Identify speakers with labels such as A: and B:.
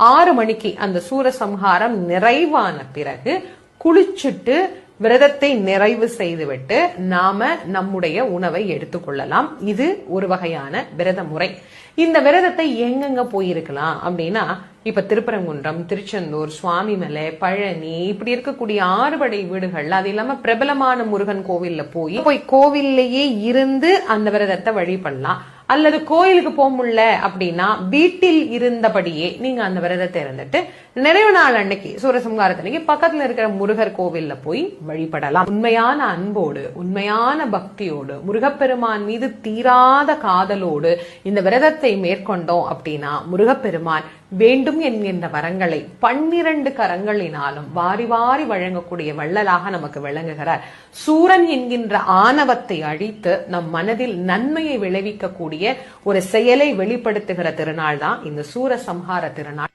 A: ஆறு மணிக்கு அந்த சூரசம்ஹாரம் நிறைவான பிறகு குளிச்சுட்டு விரதத்தை நிறைவு செய்துவிட்டு நாம நம்முடைய உணவை எடுத்துக்கொள்ளலாம். இது ஒரு வகையான விரத முறை. இந்த விரதத்தை எங்கெங்க போயிருக்கலாம் அப்படின்னா இப்ப திருப்பரங்குன்றம் திருச்செந்தூர் சுவாமிமலை பழனி இப்படி இருக்கக்கூடிய ஆறுபடை வீடுகள்ல அது இல்லாம பிரபலமான முருகன் கோவில்ல போய் போய் கோவில்லையே இருந்து அந்த விரதத்தை வழிபடலாம் அல்லது கோயிலுக்கு போக முடியல அப்படின்னா வீட்டில் இருந்தபடியே நீங்க அந்த விரதத்தை இருந்துட்டு நிறைவு நாள் அன்னைக்கு சூரசம்ஹாரத்தன்னைக்கு பக்கத்துல இருக்கிற முருகர் கோவில்ல போய் வழிபடலாம். உண்மையான அன்போடு உண்மையான பக்தியோடு முருகப்பெருமான் மீது தீராத காதலோடு இந்த விரதத்தை மேற்கொண்டோம் அப்படின்னா முருகப்பெருமான் வேண்டும் என்கின்ற வரங்களை பன்னிரண்டு கரங்களினாலும் வாரி வாரி வழங்கக்கூடிய வள்ளலாக நமக்கு விளங்குகிறார். சூரன் என்கின்ற ஆணவத்தை அழித்து நம் மனதில் நன்மையை விளைவிக்கக்கூடிய ஒரு செயலை வெளிப்படுத்துகிற திருநாள் தான் இந்த சூரசம்ஹார திருநாள்.